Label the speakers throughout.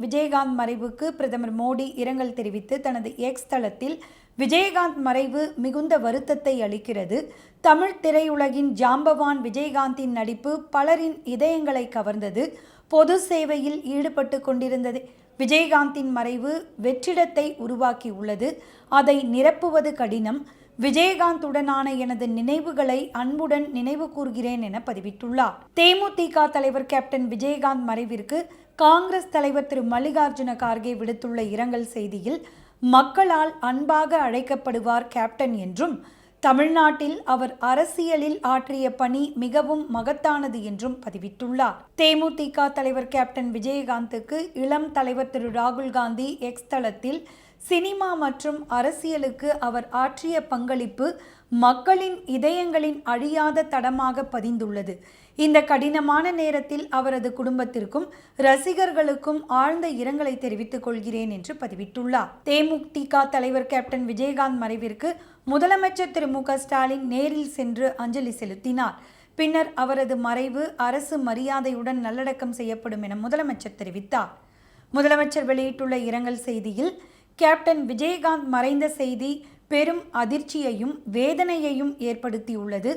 Speaker 1: விஜயகாந்த் மறைவுக்கு பிரதமர் மோடி இரங்கல் தெரிவித்து தனது எக்ஸ் தளத்தில் விஜயகாந்த் மறைவு மிகுந்த வருத்தத்தை அளிக்கிறது. தமிழ் திரையுலகின் ஜாம்பவான் விஜயகாந்தின் நடிப்பு பலரின் இதயங்களை கவர்ந்தது. பொது சேவையில் ஈடுபட்டு கொண்டிருந்தது. விஜயகாந்தின் மறைவு வெற்றிடத்தை உருவாக்கியுள்ளது. அதை நிரப்புவது கடினம். விஜயகாந்துடனான எனது நினைவுகளை அன்புடன் நினைவு கூர்கிறேன் என பதிவிட்டுள்ளார். தேமுதிக தலைவர் கேப்டன் விஜயகாந்த் மறைவிற்கு காங்கிரஸ் தலைவர் திரு மல்லிகார்ஜுன கார்கே விடுத்துள்ள இரங்கல் செய்தியில் மக்களால் அன்பாக அழைக்கப்படுவார் கேப்டன் என்றும் தமிழ்நாட்டில் அவர் அரசியலில் ஆற்றிய பணி மிகவும் மகத்தானது என்றும் பதிவிட்டுள்ளார். தேமுதிக தலைவர் கேப்டன் விஜயகாந்துக்கு இளம் தலைவர் திரு ராகுல் காந்தி எக்ஸ் தளத்தில் சினிமா மற்றும் அரசியலுக்கு அவர் ஆற்றிய பங்களிப்பு மக்களின் இதயங்களின் அழியாத தடமாக பதிந்துள்ளது. இந்த கடினமான நேரத்தில் அவரது குடும்பத்திற்கும் ரசிகர்களுக்கும் ஆழ்ந்த இரங்கலை தெரிவித்துக் கொள்கிறேன் என்று பதிவிட்டுள்ளார். தேமுதிக தலைவர் கேப்டன் விஜயகாந்த் மறைவிற்கு முதலமைச்சர் திரு. மு. ஸ்டாலின் நேரில் சென்று அஞ்சலி செலுத்தினார். பின்னர் அவரது மறைவு அரசு மரியாதையுடன் நல்லடக்கம் செய்யப்படும் என முதலமைச்சர் தெரிவித்தார். முதலமைச்சர் வெளியிட்டுள்ள இரங்கல் செய்தியில் கேப்டன் விஜயகாந்த் மறைந்த செய்தி பெரும் அதிர்ச்சியையும் வேதனையையும் ஏற்படுத்தியுள்ளது.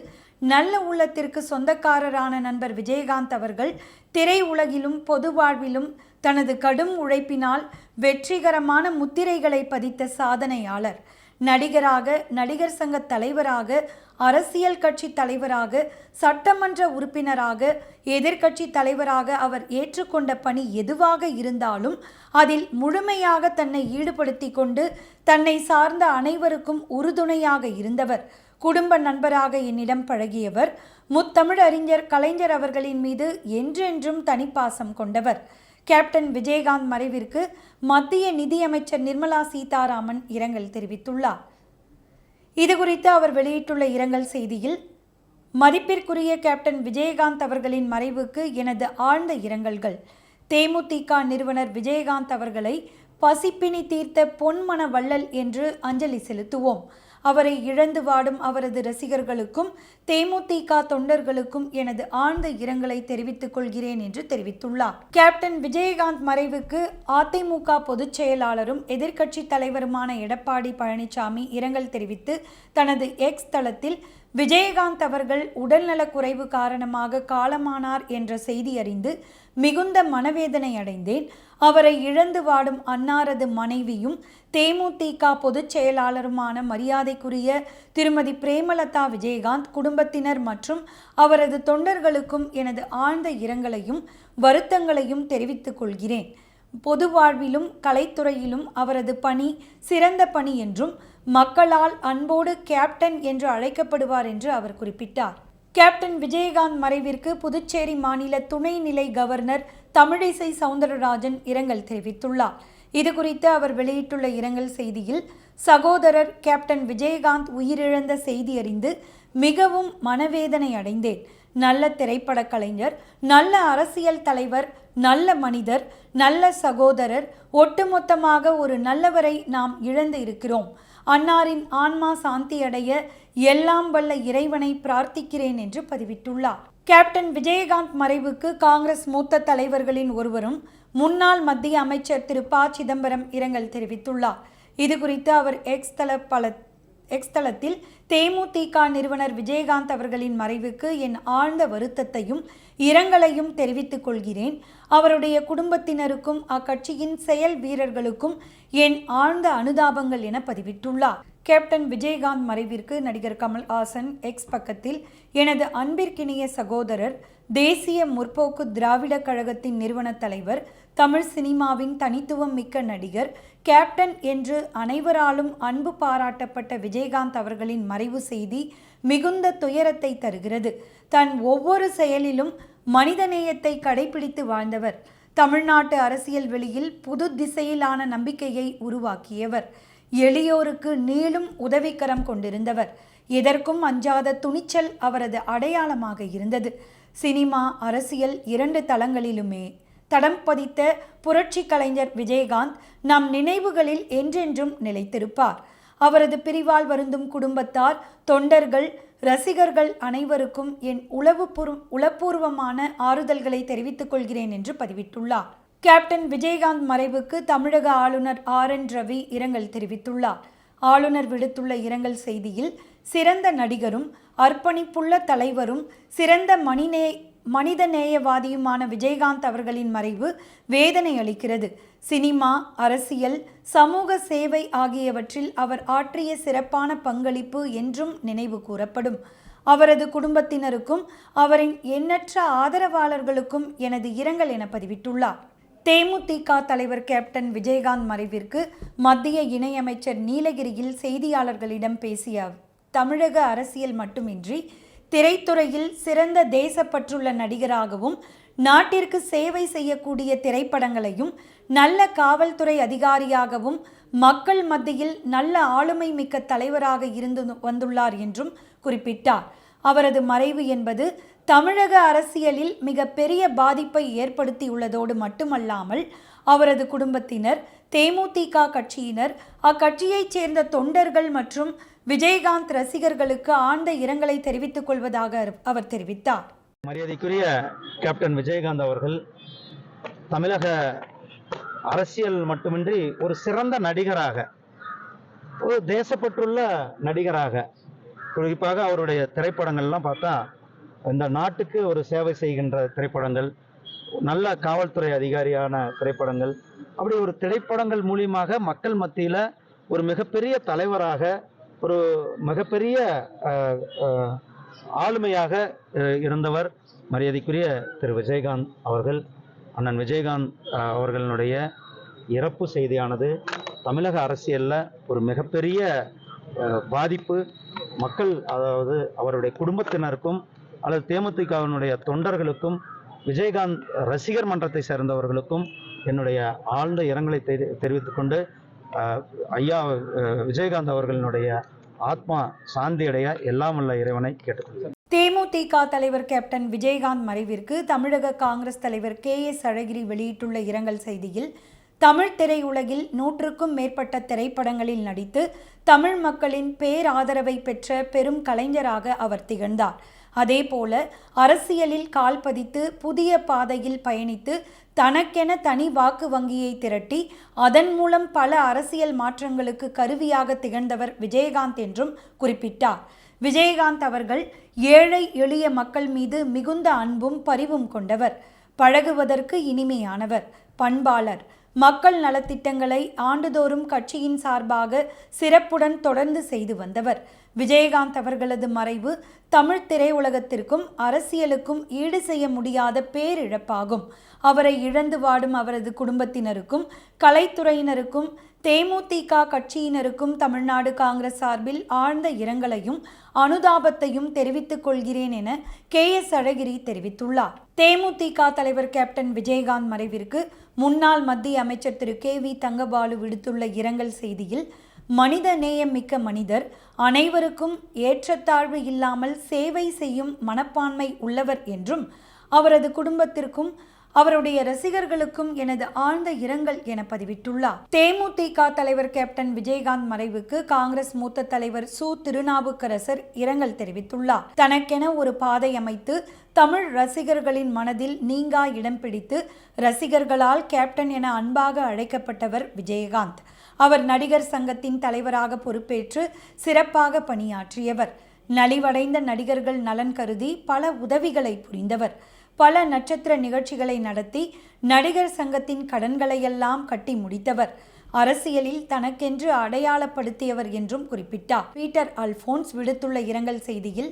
Speaker 1: நல்ல உள்ளத்திற்கு சொந்தக்காரரான நண்பர் விஜயகாந்த் அவர்கள் திரையுலகிலும் பொது வாழ்விலும் தனது கடும் உழைப்பினால் வெற்றிகரமான முத்திரைகளை பதித்த சாதனையாளர். நடிகராக நடிகர் சங்க தலைவராக அரசியல் கட்சி தலைவராக சட்டமன்ற உறுப்பினராக எதிர்க்கட்சி தலைவராக அவர் ஏற்றுக்கொண்ட பணி எதுவாக இருந்தாலும் அதில் முழுமையாக தன்னை ஈடுபடுத்தி கொண்டு தன்னை சார்ந்த அனைவருக்கும் உறுதுணையாக இருந்தவர். குடும்ப நண்பராக என்னிடம் பழகியவர். முத்தமிழ் அறிஞர் கலைஞர் அவர்களின் மீது என்றென்றும் தனிப்பாசம் கொண்டவர். கேப்டன் விஜயகாந்த் மறைவிற்கு மத்திய நிதியமைச்சர் நிர்மலா சீதாராமன் இரங்கல் தெரிவித்துள்ளார். இதுகுறித்து அவர் வெளியிட்டுள்ள இரங்கல் செய்தியில் மதிப்பிற்குரிய கேப்டன் விஜயகாந்த் அவர்களின் மறைவுக்கு எனது ஆழ்ந்த இரங்கல்கள். தேமுதிக நிறுவனர் விஜயகாந்த் அவர்களை பசிப்பினி தீர்த்த பொன்மன வள்ளல் என்று அஞ்சலி செலுத்துவோம். அவரை இழந்து வாடும் அவரது ரசிகர்களுக்கும் தேமுதிக தொண்டர்களுக்கும் எனது ஆழ்ந்த இரங்கலை தெரிவித்துக் கொள்கிறேன் என்று தெரிவித்துள்ளார். கேப்டன் விஜயகாந்த் மறைவுக்கு அதிமுக பொதுச் செயலாளரும் எதிர்க்கட்சி தலைவருமான எடப்பாடி பழனிசாமி இரங்கல் தெரிவித்து தனது எக்ஸ் தளத்தில் விஜயகாந்த் அவர்கள் உடல்நலக் குறைவு காரணமாக காலமானார் என்ற செய்தி அறிந்து மிகுந்த மனவேதனை அடைந்தேன். அவரை இழந்து வாடும் அன்னாரது மனைவியும் தேமுதிக பொதுச் செயலாளருமான மரியாதைக்குரிய திருமதி பிரேமலதா விஜயகாந்த் குடும்பத்தினர் மற்றும் அவரது தொண்டர்களுக்கும் எனது ஆழ்ந்த இரங்கலையும் வருத்தங்களையும் தெரிவித்துக் கொள்கிறேன். பொது வாழ்விலும் கலைத்துறையிலும் அவரது பணி சிறந்த பணி என்றும் மக்களால் அன்போடு கேப்டன் என்று அழைக்கப்படுவார் என்று அவர் குறிப்பிட்டார். கேப்டன் விஜயகாந்த் மறைவிற்கு புதுச்சேரி மாநில துணைநிலை கவர்னர் தமிழிசை சவுந்தரராஜன் இரங்கல் தெரிவித்துள்ளார். இது குறித்து அவர் வெளியிட்டுள்ள இரங்கல் செய்தியில் சகோதரர் கேப்டன் விஜயகாந்த் உயிரிழந்த செய்தி அறிந்து மிகவும் மனவேதனை அடைந்தேன். நல்ல திரைப்பட கலைஞர் நல்ல அரசியல் தலைவர் நல்ல மனிதர் நல்ல சகோதரர் ஒட்டுமொத்தமாக ஒரு நல்லவரை நாம் இழந்து இருக்கிறோம். அன்னாரின் ஆன்மா சாந்தி அடைய எல்லாம் வல்ல இறைவனை பிரார்த்திக்கிறேன் என்று பதிவிட்டுள்ளார். கேப்டன் விஜயகாந்த் மறைவுக்கு காங்கிரஸ் மூத்த தலைவர்களின் ஒருவரும் முன்னாள் மத்திய அமைச்சர் திரு ப. சிதம்பரம் இரங்கல் தெரிவித்துள்ளார். இது குறித்து அவர் எக்ஸ் தள பல எக்ஸ் தளத்தில் தேமுதிக நிறுவனர் விஜயகாந்த் அவர்களின் மறைவுக்கு என் ஆழ்ந்த வருத்தத்தையும் இரங்கலையும் தெரிவித்துக் கொள்கிறேன். அவருடைய குடும்பத்தினருக்கும் அக்கட்சியின் செயல் வீரர்களுக்கும் என் ஆழ்ந்த அனுதாபங்கள் என பதிவிட்டுள்ளார். கேப்டன் விஜயகாந்த் மறைவிற்கு நடிகர் கமல்ஹாசன் எக்ஸ் பக்கத்தில் எனது அன்பிற்கினிய சகோதரர் தேசிய முற்போக்கு திராவிட கழகத்தின் நிறுவன தலைவர் தமிழ் சினிமாவின் தனித்துவம் மிக்க நடிகர் கேப்டன் என்று அனைவராலும் அன்பு பாராட்டப்பட்ட விஜயகாந்த் அவர்களின் மறைவு செய்தி மிகுந்த துயரத்தை தருகிறது. தன் ஒவ்வொரு செயலிலும் மனிதநேயத்தை கடைபிடித்து வாழ்ந்தவர். தமிழ்நாட்டு அரசியல் வெளியில் புது திசையிலான நம்பிக்கையை உருவாக்கியவர். எளியோருக்கு நீளும் உதவிக்கரம் கொண்டிருந்தவர். எதற்கும் அஞ்சாத துணிச்சல் அவரது அடையாளமாக இருந்தது. சினிமா அரசியல் இரண்டு தளங்களிலுமே தடம் பதித்த புரட்சி கலைஞர் விஜயகாந்த் நம் நினைவுகளில் என்றென்றும் நிலைத்திருப்பார். அவரது பிரிவால் வருந்தும் குடும்பத்தார் தொண்டர்கள் ரசிகர்கள் அனைவருக்கும் என் உளவுபூர்வ உளப்பூர்வமான ஆறுதல்களை தெரிவித்துக் கொள்கிறேன் என்று பதிவிட்டுள்ளார். கேப்டன் விஜயகாந்த் மறைவுக்கு தமிழக ஆளுநர் ஆர். என். ரவி இரங்கல் தெரிவித்துள்ளார். ஆளுநர் விடுத்துள்ள இரங்கல் செய்தியில் சிறந்த நடிகரும் அர்ப்பணிப்புள்ள தலைவரும் சிறந்த மணிநே மனிதநேயவாதியுமான விஜயகாந்த் அவர்களின் மறைவு வேதனை அளிக்கிறது. சினிமா அரசியல் சமூக சேவை ஆகியவற்றில் அவர் ஆற்றிய சிறப்பான பங்களிப்பு என்றும் நினைவு கூறப்படும். அவரது குடும்பத்தினருக்கும் அவரின் எண்ணற்ற ஆதரவாளர்களுக்கும் எனது இரங்கல் என பதிவிட்டுள்ளார். தேமுதிக தலைவர் கேப்டன் விஜயகாந்த் மறைவிற்கு மத்திய இணையமைச்சர் நீலகிரியில் செய்தியாளர்களிடம் பேசிய தமிழக அரசியல் மட்டுமின்றி திரைத்துறையில் சிறந்த தேசப்பற்றுள்ள நடிகராகவும் நாட்டிற்கு சேவை செய்யக்கூடிய திரைப்படங்களையும் நல்ல காவல்துறை அதிகாரியாகவும் மக்கள் மத்தியில் நல்ல ஆளுமை மிக்க தலைவராக இருந்து வந்துள்ளார் என்றும் குறிப்பிட்டார். அவரது மறைவு என்பது தமிழக அரசியலில் மிக பெரிய பாதிப்பை ஏற்படுத்தியுள்ளதோடு மட்டுமல்லாமல் அவரது குடும்பத்தினர் தேமுதிக கட்சியினர் அக்கட்சியைச் சேர்ந்த தொண்டர்கள் மற்றும் விஜயகாந்த் ரசிகர்களுக்கு ஆழ்ந்த இரங்கலை தெரிவித்துக் கொள்வதாக அவர் தெரிவித்தார்.
Speaker 2: மரியாதைக்குரிய கேப்டன் விஜயகாந்த் அவர்கள் தமிழக அரசியல் மட்டுமின்றி ஒரு சிறந்த நடிகராக ஒரு தேசப்பற்றுள்ள நடிகராக குறிப்பாக அவருடைய திரைப்படங்கள்லாம் பார்த்தா இந்த நாட்டுக்கு ஒரு சேவை செய்கின்ற திரைப்படங்கள் நல்ல காவல்துறை அதிகாரியான திரைப்படங்கள் அப்படி ஒரு திரைப்படங்கள் மூலியமாக மக்கள் மத்தியில் ஒரு மிகப்பெரிய தலைவராக ஒரு மிகப்பெரிய ஆளுமையாக இருந்தவர் மரியாதைக்குரிய திரு விஜயகாந்த் அவர்கள். அண்ணன் விஜயகாந்த் அவர்களினுடைய அவர்களுடைய இறப்பு செய்தியானது தமிழக அரசியலில் ஒரு மிகப்பெரிய பாதிப்பு. மக்கள் அதாவது அவருடைய குடும்பத்தினருக்கும் அல்லது தேமுதிகவினுடைய தொண்டர்களுக்கும் விஜயகாந்த் ரசிகர் மன்றத்தை சேர்ந்தவர்களுக்கும் என்னுடைய ஆழ்ந்த இரங்கலை தெரி தெரிவித்துக்கொண்டு ஐயா விஜயகாந்த் அவர்களினுடைய ஆத்மா சாந்தியடைய எல்லாம் வல்ல இறைவனை கேட்டுக்கொள்கிறேன்.
Speaker 1: தேமுதிக தலைவர் கேப்டன் விஜயகாந்த் மறைவிற்கு தமிழக காங்கிரஸ் தலைவர் கே எஸ் அழகிரி வெளியிட்டுள்ள இரங்கல் செய்தியில் தமிழ் திரையுலகில் நூற்றுக்கும் மேற்பட்ட திரைப்படங்களில் நடித்து தமிழ் மக்களின் பேராதரவை பெற்ற பெரும் கலைஞராக அவர் திகழ்ந்தார். அதேபோல அரசியலில் கால் பதித்து புதிய பாதையில் பயணித்து தனக்கென தனி வாக்கு வங்கியை திரட்டி அதன் மூலம் பல அரசியல் மாற்றங்களுக்கு கருவியாக திகழ்ந்தவர் விஜயகாந்த் என்றும் குறிப்பிட்டார். விஜயகாந்த் அவர்கள் ஏழை எளிய மக்கள் மீது மிகுந்த அன்பும் பரிவும் கொண்டவர். பழகுவதற்கு இனிமையானவர் பண்பாளர். மக்கள் நலத்திட்டங்களை ஆண்டுதோறும் கட்சியின் சார்பாக சிறப்புடன் தொடர்ந்து செய்து வந்தவர். விஜயகாந்த் அவர்களது மறைவு தமிழ் திரையுலகத்திற்கும் அரசியலுக்கும் ஈடு செய்ய முடியாத பேரிழப்பாகும். அவரை இழந்து வாடும் அவரது குடும்பத்தினருக்கும் கலைத்துறையினருக்கும் தேமுதிக கட்சியினருக்கும் தமிழ்நாடு காங்கிரஸ் சார்பில் ஆழ்ந்த இரங்கலையும் அனுதாபத்தையும் தெரிவித்துக் கொள்கிறேன் என கே எஸ் அழகிரி தெரிவித்துள்ளார். தேமுதிக தலைவர் கேப்டன் விஜயகாந்த் மறைவிற்கு முன்னாள் மத்திய அமைச்சர் திரு. கே. வி. தங்கபாலு விடுத்துள்ள இரங்கல் செய்தியில் மனித நேயம் மிக்க மனிதர் அனைவருக்கும் ஏற்றத்தாழ்வு இல்லாமல் சேவை செய்யும் மனப்பான்மை உள்ளவர் என்றும் அவரது குடும்பத்திற்கும் அவருடைய ரசிகர்களுக்கும் எனது ஆழ்ந்த இரங்கல் என பதிவிட்டுள்ளார். தேமுதிக தலைவர் கேப்டன் விஜயகாந்த் மறைவுக்கு காங்கிரஸ் மூத்த தலைவர் சு. திருநாவுக்கரசர் இரங்கல் தெரிவித்துள்ளார். தனக்கென ஒரு பாதை அமைத்து தமிழ் ரசிகர்களின் மனதில் நீங்கா இடம் பிடித்து ரசிகர்களால் கேப்டன் என அன்பாக அழைக்கப்பட்டவர் விஜயகாந்த். அவர் நடிகர் சங்கத்தின் தலைவராக பொறுப்பேற்று சிறப்பாக பணியாற்றியவர். நலிவடைந்த நடிகர்கள் நலன் கருதி பல உதவிகளை புரிந்தவர். பல நட்சத்திர நிகழ்ச்சிகளை நடத்தி நடிகர் சங்கத்தின் கடன்களையெல்லாம் கட்டி முடித்தவர். அரசியலில் தனக்கென்று அடையாளப்படுத்தியவர் என்றும் குறிப்பிட்டார். பீட்டர் அல்போன்ஸ் விடுத்துள்ள இரங்கல் செய்தியில்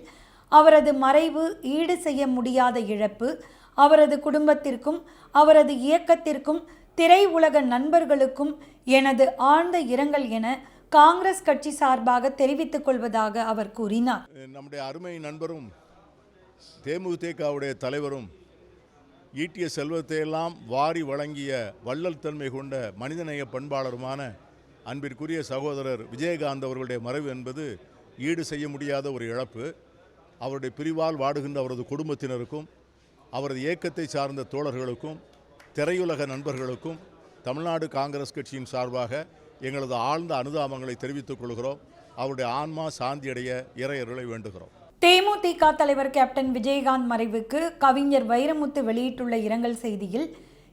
Speaker 1: அவரது மறைவு ஈடு செய்ய முடியாத இழப்பு அவரது குடும்பத்திற்கும் அவரது இயக்கத்திற்கும் திரை உலக நண்பர்களுக்கும் எனது ஆழ்ந்த இரங்கல் என காங்கிரஸ் கட்சி சார்பாக தெரிவித்துக் கொள்வதாக அவர் கூறினார்.
Speaker 3: நம்முடைய அருமை நண்பரும் தேமுதிகவுடைய தலைவரும் ஈட்டிய செல்வத்தையெல்லாம் வாரி வழங்கிய வள்ளல் தன்மை கொண்ட மனிதநேய பண்பாளருமான அன்பிற்குரிய சகோதரர் விஜயகாந்த் அவர்களுடைய மறைவு என்பது ஈடு செய்ய முடியாத ஒரு இழப்பு. அவருடைய பிரிவால் வாடுகின்ற அவரது குடும்பத்தினருக்கும் அவரது இயக்கத்தை சார்ந்த தோழர்களுக்கும் திரையுலக நண்பர்களுக்கும் தமிழ்நாடு காங்கிரஸ் கட்சியின் சார்பாக எங்களது ஆழ்ந்த அனுதாபங்களை தெரிவித்துக் கொள்கிறோம். அவருடைய ஆன்மா சாந்தியடைய இறையர்களை வேண்டுகிறோம்.
Speaker 1: தேமுதிக தலைவர் கேப்டன் விஜயகாந்த் மறைவுக்கு கவிஞர் வைரமுத்து வெளியிட்டுள்ள இரங்கல் செய்தியில்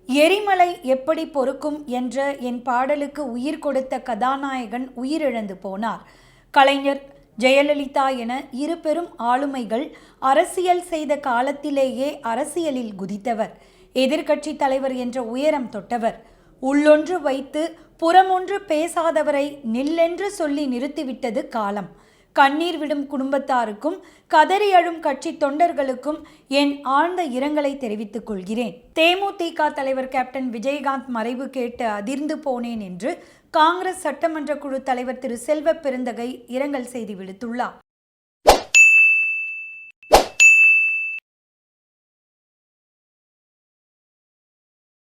Speaker 1: எரிமலை எப்படி பொறுக்கும் என்ற என் பாடலுக்கு உயிர் கொடுத்த கதாநாயகன் உயிரிழந்து போனார். கலைஞர் ஜெயலலிதா என இரு பெரும் ஆளுமைகள் அரசியல் செய்த காலத்திலேயே அரசியலில் குதித்தவர். எதிர்க்கட்சி தலைவர் என்ற உயரம் தொட்டவர். உள்ளொன்று வைத்து புறமொன்று பேசாதவரை நில்லென்று சொல்லி நிறுத்திவிட்டது காலம். கண்ணீர் விடும் குடும்பத்தாருக்கும் கதறி அழும் கட்சி தொண்டர்களுக்கும் என் ஆழ்ந்த இரங்கலை தெரிவித்துக் கொள்கிறேன். தேமுதிக தலைவர் கேப்டன் விஜயகாந்த் மறைவு கேட்டு அதிர்ந்து போனேன் என்று காங்கிரஸ் சட்டமன்ற குழு தலைவர் திரு செல்வ பெருந்தகை இரங்கல் செய்தி விடுத்துள்ளார்.